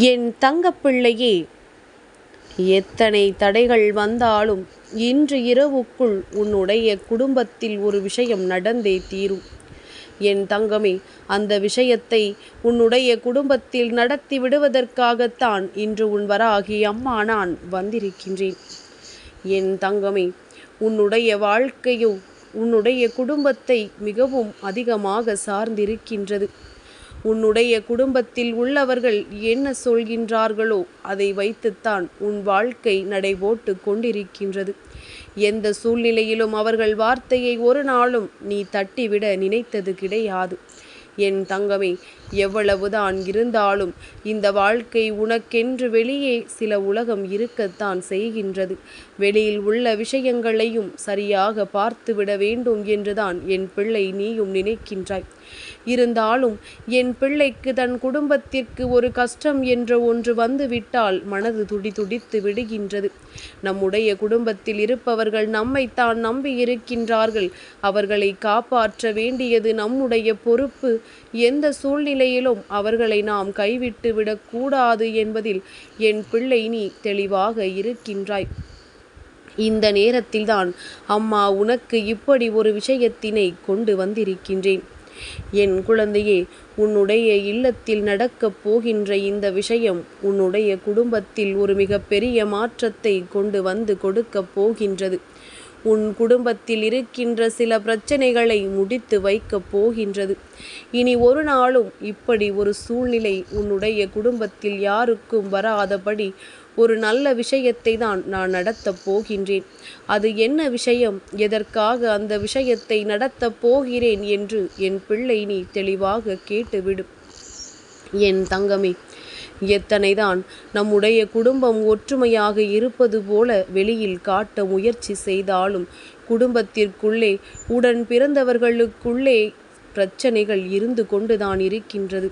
என் தங்கப்பிள்ளையே எத்தனை தடைகள் வந்தாலும் இன்று இரவுக்குள் உன்னுடைய குடும்பத்தில் ஒரு விஷயம் நடந்தே தீரும். என் தங்கமே அந்த விஷயத்தை உன்னுடைய குடும்பத்தில் நடத்தி விடுவதற்காகத்தான் இன்று உன் வராகி அம்மா நான் வந்திருக்கின்றேன். என் தங்கமே உன்னுடைய வாழ்க்கையோ உன்னுடைய குடும்பத்தை மிகவும் அதிகமாக சார்ந்திருக்கின்றது. உன்னுடைய குடும்பத்தில் உள்ளவர்கள் என்ன சொல்கின்றார்களோ அதை வைத்துத்தான் உன் வாழ்க்கை நடைபோட்டு கொண்டிருக்கின்றது. எந்த சூழ்நிலையிலும் அவர்கள் வார்த்தையை ஒரு நாளும் நீ தட்டிவிட நினைத்தது கிடையாது. என் தங்கமே எவ்வளவுதான் இருந்தாலும் இந்த வாழ்க்கை உனக்கென்று வெளியே சில உலகம் இருக்கத்தான் செய்கின்றது. வெளியில் உள்ள விஷயங்களையும் சரியாக பார்த்துவிட வேண்டும் என்றுதான் என் பிள்ளை நீயும் நினைக்கின்றாய். இருந்தாலும் என் பிள்ளைக்கு தன் குடும்பத்திற்கு ஒரு கஷ்டம் என்ற ஒன்று வந்துவிட்டால் மனது துடி துடித்து விடுகின்றது. நம்முடைய குடும்பத்தில் இருப்பவர்கள் நம்மைத்தான் நம்பி இருக்கின்றார்கள். அவர்களை காப்பாற்ற வேண்டியது நம்முடைய பொறுப்பு. எந்த சூழ்நிலை சூழ்நிலையிலும் அவர்களை நாம் கைவிட்டு விடக்கூடாது என்பதில் என் பிள்ளை நீ தெளிவாக இருக்கின்றாய். இந்த நேரத்தில்தான் அம்மா உனக்கு இப்படி ஒரு விஷயத்தினை கொண்டு வந்திருக்கின்றேன். என் குழந்தையே உன்னுடைய இல்லத்தில் நடக்கப் போகின்ற இந்த விஷயம் உன்னுடைய குடும்பத்தில் ஒரு மிகப்பெரிய மாற்றத்தை கொண்டு வந்து கொடுக்கப் போகின்றது. உன் குடும்பத்தில் இருக்கின்ற சில பிரச்சனைகளை முடித்து வைக்கப் போகின்றது. இனி ஒரு நாளும் இப்படி ஒரு சூழ்நிலை உன்னுடைய குடும்பத்தில் யாருக்கும் வராதபடி ஒரு நல்ல விஷயத்தை தான் நான் நடத்தப் போகின்றேன். அது என்ன விஷயம்? எதற்காக அந்த விஷயத்தை நடத்தப் போகிறேன் என்று என் பிள்ளை நீ தெளிவாக கேட்டுவிடும் என் தங்கமே எத்தனைதான்? நம்முடைய குடும்பம் ஒற்றுமையாக இருப்பது போல வெளியில் காட்ட முயற்சி செய்தாலும் குடும்பத்திற்குள்ளே உடன் பிறந்தவர்களுக்குள்ளே பிரச்சனைகள் இருந்து கொண்டுதான் இருக்கின்றது.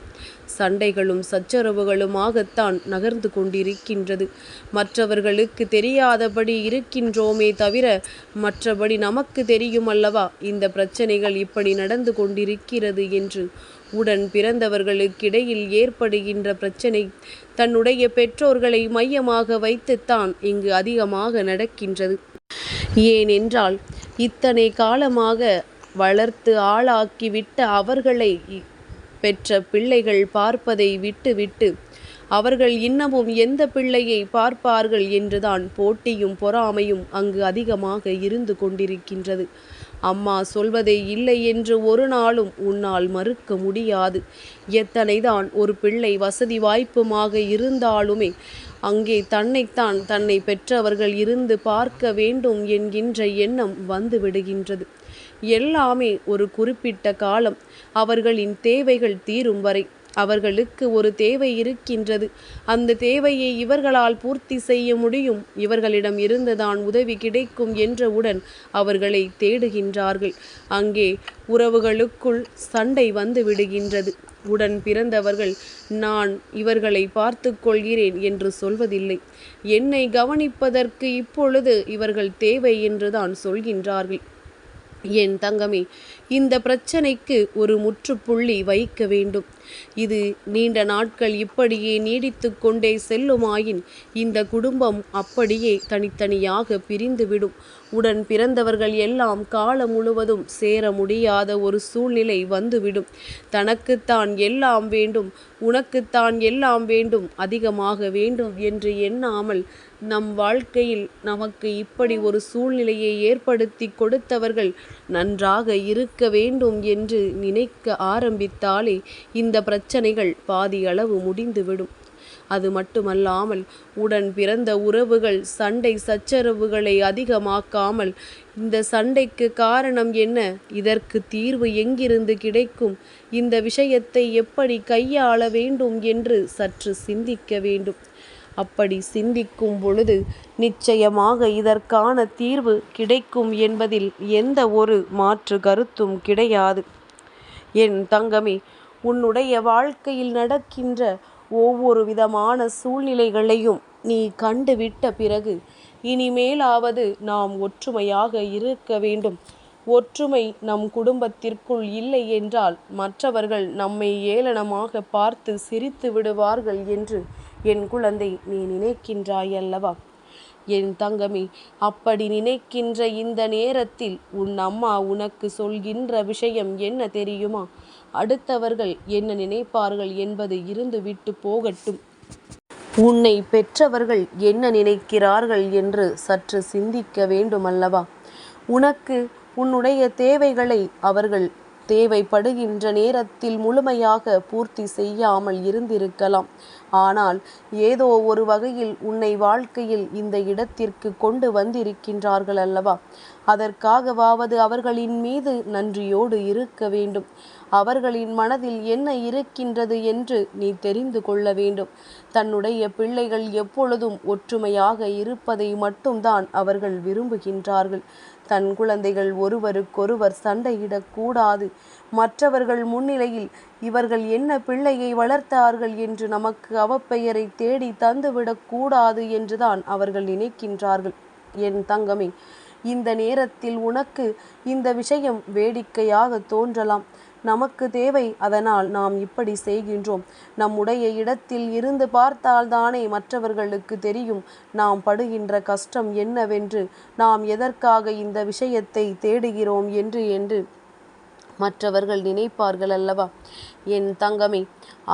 சண்டைகளும் சச்சரவுகளுமாகத்தான் நகர்ந்து கொண்டிருக்கின்றது. மற்றவர்களுக்கு தெரியாதபடி இருக்கின்றோமே தவிர மற்றபடி நமக்கு தெரியும் அல்லவா? இந்த பிரச்சனைகள் இப்படி நடந்து கொண்டிருக்கிறது என்று உடன் பிறந்தவர்களுக்கிடையில் ஏற்படுகின்ற பிரச்சனை தன்னுடைய பெற்றோர்களை மையமாக வைத்துத்தான் இங்கு அதிகமாக நடக்கின்றது. ஏனென்றால் இத்தனை காலமாக வளர்த்து ஆளாக்கிவிட்ட அவர்களை பெற்ற பிள்ளைகள் பார்ப்பதை விட்டுவிட்டு அவர்கள் இன்னமும் எந்த பிள்ளையை பார்ப்பார்கள் என்றுதான் போட்டியும் பொறாமையும் அங்கு அதிகமாக இருந்து கொண்டிருக்கின்றது. அம்மா சொல்வதை இல்லை என்று ஒரு நாளும் உன்னால் மறுக்க முடியாது. எத்தனைதான் ஒரு பிள்ளை வசதி வாய்ப்புமாக இருந்தாலுமே அங்கே தன்னைத்தான் தன்னை பெற்றவர்கள் இருந்து பார்க்க வேண்டும் என்கின்ற எண்ணம் வந்துவிடுகின்றது எல்லாமே ஒரு குறிப்பிட்ட காலம் அவர்களின் தேவைகள் தீரும் வரை. அவர்களுக்கு ஒரு தேவை இருக்கின்றது. அந்த தேவையை இவர்களால் பூர்த்தி செய்ய முடியும். இவர்களிடம் இருந்துதான் உதவி கிடைக்கும் என்றவுடன் அவர்களை தேடுகின்றார்கள். அங்கே உறவுகளுக்குள் சண்டை வந்து விடுகின்றது. உடன் பிறந்தவர்கள் நான் இவர்களை பார்த்து கொள்கிறேன் என்று சொல்வதில்லை. என்னை கவனிப்பதற்கு இப்பொழுது இவர்கள் தேவை என்றுதான் சொல்கின்றார்கள். என் தங்கமே இந்த பிரச்சனைக்கு ஒரு முற்றுப்புள்ளி வைக்க வேண்டும். இது நீண்ட நாட்கள் இப்படியே நீடித்து கொண்டே செல்லுமாயின் இந்த குடும்பம் அப்படியே தனித்தனியாக பிரிந்துவிடும். உடன் பிறந்தவர்கள் எல்லாம் காலம் முழுவதும் சேர முடியாத ஒரு சூழ்நிலை வந்துவிடும். தனக்குத்தான் எல்லாம் வேண்டும் உனக்குத்தான் எல்லாம் வேண்டும் அதிகமாக வேண்டும் என்று எண்ணாமல் நம் வாழ்க்கையில் நமக்கு இப்படி ஒரு சூழ்நிலையை ஏற்படுத்தி கொடுத்தவர்கள் நன்றாக இருக்க வேண்டும் என்று நினைக்க ஆரம்பித்தாலே இந்த பிரச்சனைகள் பாதியளவு முடிந்துவிடும். அது மட்டுமல்லாமல் உடன் பிறந்த உறவுகள் சண்டை சச்சரவுகளை அதிகமாக்காமல் இந்த சண்டைக்கு காரணம் என்ன? இதற்கு தீர்வு எங்கிருந்து கிடைக்கும்? இந்த விஷயத்தை எப்படி கையாள வேண்டும் என்று சற்று சிந்திக்க வேண்டும். அப்படி சிந்திக்கும் பொழுது நிச்சயமாக இதற்கான தீர்வு கிடைக்கும் என்பதில் எந்த ஒரு மாற்று கருத்தும் கிடையாது. என் தங்கமே உன்னுடைய வாழ்க்கையில் நடக்கின்ற ஒவ்வொரு விதமான சூழ்நிலைகளையும் நீ கண்டுவிட்ட பிறகு இனிமேலாவது நாம் ஒற்றுமையாக இருக்க வேண்டும். ஒற்றுமை நம் குடும்பத்திற்குள் இல்லை என்றால் மற்றவர்கள் நம்மை ஏளனமாக பார்த்து சிரித்து விடுவார்கள் என்று என் குழந்தை நீ நினைக்கின்றாய் அல்லவா? என் தங்கமே அப்படி நினைக்கின்ற இந்த நேரத்தில் உன் அம்மா உனக்கு சொல்கின்ற விஷயம் என்ன தெரியுமா? அடுத்தவர்கள் என்ன நினைப்பார்கள் என்பது இருந்துவிட்டு போகட்டும். உன்னை பெற்றவர்கள் என்ன நினைக்கிறார்கள் என்று சற்று சிந்திக்க வேண்டுமல்லவா? உனக்கு உன்னுடைய தேவைகளை அவர்கள் தேவைப்படுகின்ற நேரத்தில் முழுமையாக பூர்த்தி செய்யாமல் இருந்திருக்கலாம். ஆனால் ஏதோ ஒரு வகையில் உன்னை வாழ்க்கையில் இந்த இடத்திற்கு கொண்டு வந்திருக்கின்றார்கள் அல்லவா? அதற்காகவாவது அவர்களின் மீது நன்றியோடு இருக்க வேண்டும். அவர்களின் மனதில் என்ன இருக்கின்றது என்று நீ தெரிந்து கொள்ள வேண்டும். தன்னுடைய பிள்ளைகள் எப்பொழுதும் ஒற்றுமையாக இருப்பதை மட்டும்தான் அவர்கள் விரும்புகின்றார்கள். தன் குழந்தைகள் ஒருவருக்கொருவர் சண்டையிடக்கூடாது. மற்றவர்கள் முன்னிலையில் இவர்கள் என்ன பிள்ளையை வளர்த்தார்கள் என்று நமக்கு அவப்பெயரை தேடி தந்துவிடக்கூடாது என்றுதான் அவர்கள் நினைக்கின்றார்கள். என் தங்கமே இந்த நேரத்தில் உனக்கு இந்த விஷயம் வேடிக்கையாக தோன்றலாம். நமக்கு தேவை அதனால் நாம் இப்படி செய்கின்றோம். நம்முடைய இடத்தில் இருந்து பார்த்தால்தானே மற்றவர்களுக்கு தெரியும் நாம் படுகின்ற கஷ்டம் என்னவென்று நாம் எதற்காக இந்த விஷயத்தை தேடுகிறோம் என்று என்று மற்றவர்கள் நினைப்பார்கள் அல்லவா? என் தங்கமே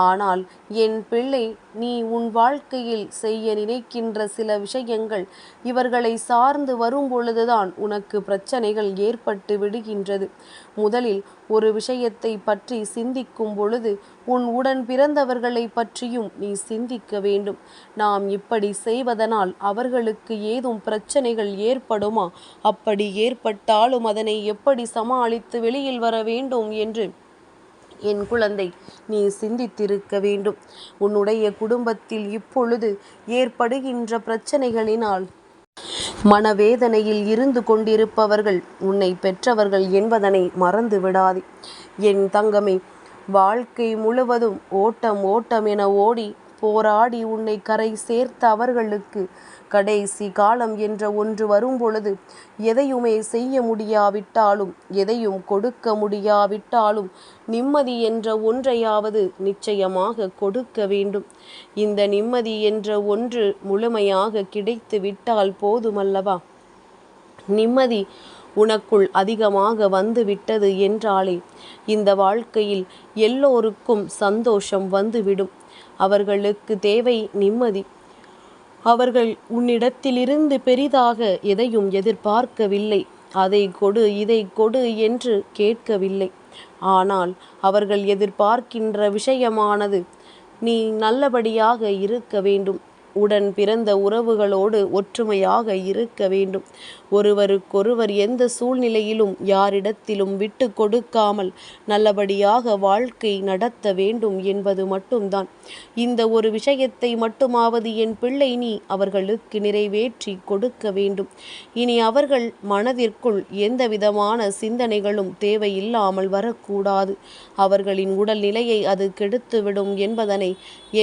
ஆனால் என் பிள்ளை நீ உன் வாழ்க்கையில் செய்ய நினைக்கின்ற சில விஷயங்கள் இவர்களை சார்ந்து வரும் பொழுதுதான் உனக்கு பிரச்சனைகள் ஏற்பட்டு விடுகின்றது. முதலில் ஒரு விஷயத்தை பற்றி சிந்திக்கும் பொழுது உன் உடன் பிறந்தவர்களை பற்றியும் நீ சிந்திக்க வேண்டும். நாம் இப்படி செய்வதனால் அவர்களுக்கு ஏதும் பிரச்சனைகள் ஏற்படுமா? அப்படி ஏற்பட்டாலும் அதனை எப்படி சமாளித்து வெளியில் வர வேண்டும் என்று என் குழந்தை நீ சிந்தித்திருக்க வேண்டும். உன்னுடைய குடும்பத்தில் இப்பொழுது ஏற்படுகின்ற பிரச்சனைகளினால் மனவேதனையில் இருந்து கொண்டிருப்பவர்கள் உன்னை பெற்றவர்கள் என்பதனை மறந்து விடாதே. என் தங்கமே வாழ்க்கை முழுவதும் ஓட்டம் ஓட்டம் என ஓடி போராடி உன்னை கரை சேர்த்த அவர்களுக்கு கடைசி காலம் என்ற ஒன்று வரும்பொழுது எதையுமே செய்ய முடியாவிட்டாலும் எதையும் கொடுக்க முடியாவிட்டாலும் நிம்மதி என்ற ஒன்றையாவது நிச்சயமாக கொடுக்க வேண்டும். இந்த நிம்மதி என்ற ஒன்று முழுமையாக கிடைத்து விட்டால் போதுமல்லவா? நிம்மதி உனக்குள் அதிகமாக வந்துவிட்டது என்றாலே இந்த வாழ்க்கையில் எல்லோருக்கும் சந்தோஷம் வந்துவிடும் அவர்களுக்கு தேவை நிம்மதி. அவர்கள் உன்னிடத்திலிருந்து பெரிதாக எதையும் எதிர்பார்க்கவில்லை. அதை கொடு இதை கொடு என்று கேட்கவில்லை. ஆனால் அவர்கள் எதிர்பார்க்கின்ற விஷயமானது நீ நல்லபடியாக இருக்க வேண்டும். உடன் பிறந்த உறவுகளோடு ஒற்றுமையாக இருக்க வேண்டும். ஒருவருக்கொருவர் எந்த சூழ்நிலையிலும் யாரிடத்திலும் விட்டு கொடுக்காமல் நல்லபடியாக வாழ்க்கை நடத்த வேண்டும் என்பது மட்டும்தான். இந்த ஒரு விஷயத்தை மட்டுமாவது என் பிள்ளை நீ அவர்களுக்கு நிறைவேற்றி கொடுக்க வேண்டும். இனி அவர்கள் மனதிற்குள் எந்த விதமான சிந்தனைகளும் தேவையில்லாமல் வரக்கூடாது. அவர்களின் உடல்நிலையை அது கெடுத்துவிடும் என்பதனை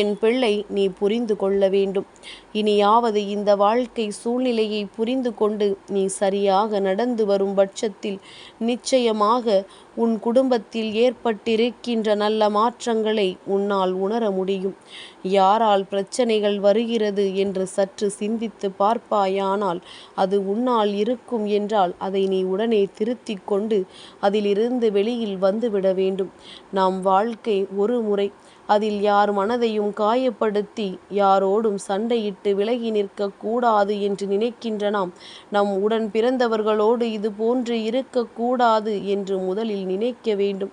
என் பிள்ளை நீ புரிந்து கொள்ள வேண்டும். இனியாவது இந்த வாழ்க்கை சூழ்நிலையை புரிந்து கொண்டு நீ சரியாக நடந்து வரும் பட்சத்தில் நிச்சயமாக உன் குடும்பத்தில் ஏற்பட்டிருக்கின்ற நல்ல மாற்றங்களை உன்னால் உணர முடியும். யாரால் பிரச்சனைகள் வருகிறது என்று சற்று சிந்தித்து பார்ப்பாயானால் அது உன்னால் இருக்கும் என்றால் அதை நீ உடனே திருத்திக் கொண்டு அதிலிருந்து வெளியில் வந்துவிட வேண்டும். நாம் வாழ்க்கை ஒரு முறை அதில் யார் மனதையும் காயப்படுத்தி யாரோடும் சண்டையிட்டு விலகி நிற்கக்கூடாது என்று நினைக்கின்ற நாம் நம் உடன் பிறந்தவர்களோடு இது போன்று இருக்கக்கூடாது என்று முதலில் நினைக்க வேண்டும்.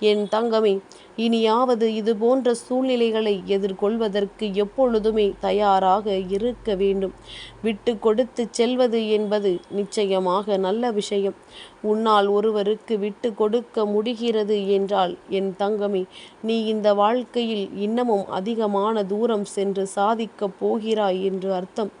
என் தங்கமே இனியாவது இது போன்ற சூழ்நிலைகளை எதிர்கொள்வதற்கு எப்பொழுதுமே தயாராக இருக்க வேண்டும். விட்டு கொடுத்து செல்வது என்பது நிச்சயமாக நல்ல விஷயம். உன்னால் ஒருவருக்கு விட்டு கொடுக்க முடிகிறது என்றால் என் தங்கமே நீ இந்த வாழ்க்கையில் இன்னமும் அதிகமான தூரம் சென்று சாதிக்கப் போகிறாய் என்று அர்த்தம்.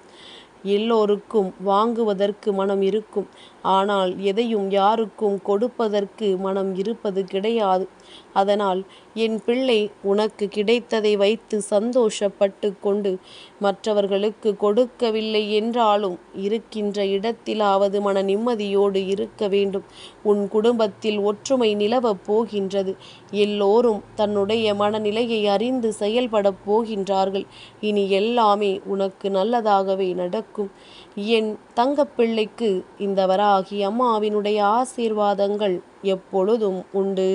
எல்லோருக்கும் வாங்குவதற்கு மனம் இருக்கும். ஆனால் எதையும் யாருக்கும் கொடுப்பதற்கு மனம் இருப்பது கிடையாது. அதனால் என் பிள்ளை உனக்கு கிடைத்ததை வைத்து சந்தோஷப்பட்டு கொண்டு மற்றவர்களுக்கு கொடுக்கவில்லை என்றாலும் இருக்கின்ற இடத்திலாவது மன நிம்மதியோடு இருக்க வேண்டும். உன் குடும்பத்தில் ஒற்றுமை நிலவப் போகின்றது. எல்லோரும் தன்னுடைய மனநிலையை அறிந்து செயல்படப் போகின்றார்கள். இனி எல்லாமே உனக்கு நல்லதாகவே நடக்கும். என் தங்கப்பிள்ளைக்கு இந்த வராகி அம்மாவினுடைய ஆசீர்வாதங்கள் எப்பொழுதும் உண்டு.